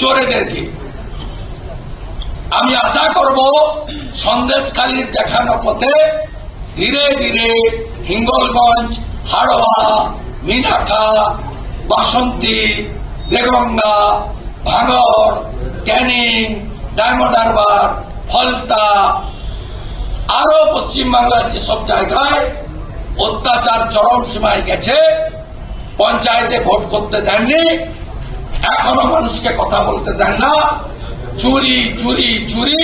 চোরেদেরকে। আমি আশা করব সন্দেশখালীর দেখানো পথে ধীরে ধীরে হিঙ্গলগঞ্জ, হাড়োয়া মিনাখা বাসন্তী, দেগঙ্গা ভাঙর ক্যানিং, ডায়মন্ড হারবার, ফলতা, আরও পশ্চিমবাংলার যেসব জায়গায় অত্যাচার চরম সীমায় গেছে, পঞ্চায়েতে ভোট করতে দেননি এখনও মানুষকে কথা বলতে দেয় না। চুরি চুরি চুরি,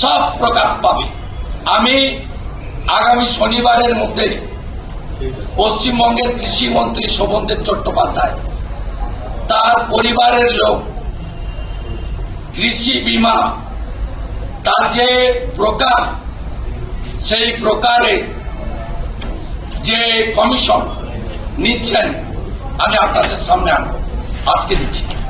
সব প্রকাশ পাবে। আমি আগামী শনিবারের মধ্যে পশ্চিমবঙ্গের কৃষিমন্ত্রী শোভনদেব চট্টোপাধ্যায়, তার পরিবারের লোক, কৃষি বিমা, তার যে প্রকার, সেই প্রকারের যে কমিশন নিচ্ছেন, আমি আপনাদের সামনে আনব। আজকে দিচ্ছি।